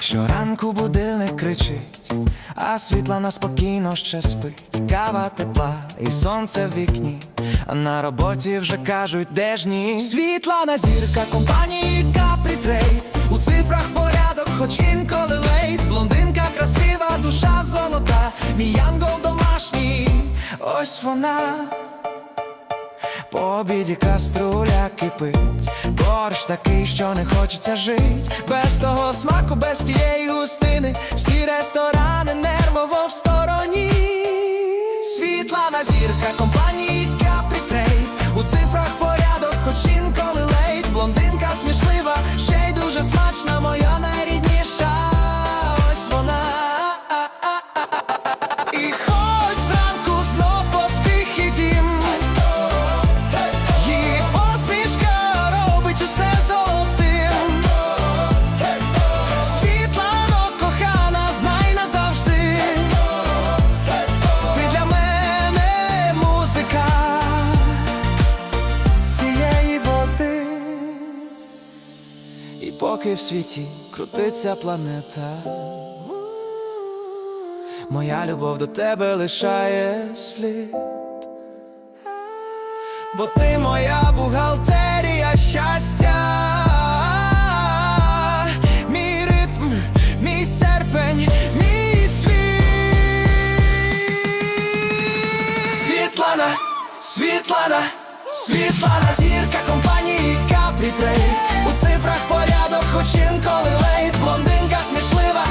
Щоранку будильник кричить, а Світлана спокійно ще спить. Кава тепла і сонце в вікні. А на роботі вже кажуть, де ж ні. Світлана зірка компанії Trade У цифрах порядок, хоч інколи лейт. Блондинка красива, душа золота. Мій янгол. Ось вона. По обіді каструля кипить, борщ такий, що не хочеться жить. Без того смаку, без тієї густини, всі ресторани нервово в стороні. Світлана зірка компанії Capri У цифрах порядок, хоч інколи І поки в світі крутиться планета. Моя любов до тебе лишає слід. Бо ти моя бухгалтерія щастя, мій ритм, мій серпень, мій світ. Світлана, Світлана, Світлана, зірка компанії цифрах порядок, хоч інколи лейт Блондинка смішлива,